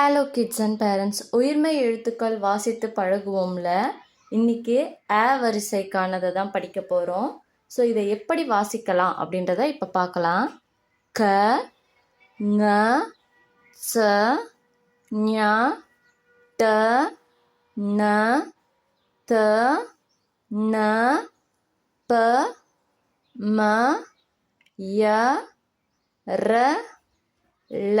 Hello kids and parents உயிர்மை எழுத்துக்கள் வாசித்து பழகுவோம்ல? இன்னைக்கு ஏ வரிசைக்கானதை தான் படிக்க போகிறோம் ஸோ இதை எப்படி வாசிக்கலாம் அப்படின்றத இப்போ பார்க்கலாம். க ங ச ஞ ட ந த ந ப ம ய ர ல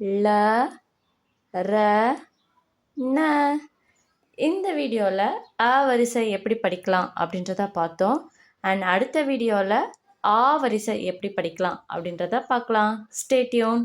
ல ர ந. இந்த வீடியோவில் அ வரிசை எப்படி படிக்கலாம் அப்படின்றத பார்த்தோம். அண்ட் அடுத்த வீடியோவில் ஆ வரிசை எப்படி படிக்கலாம் அப்படின்றத பார்க்கலாம். ஸ்டேட்யூன்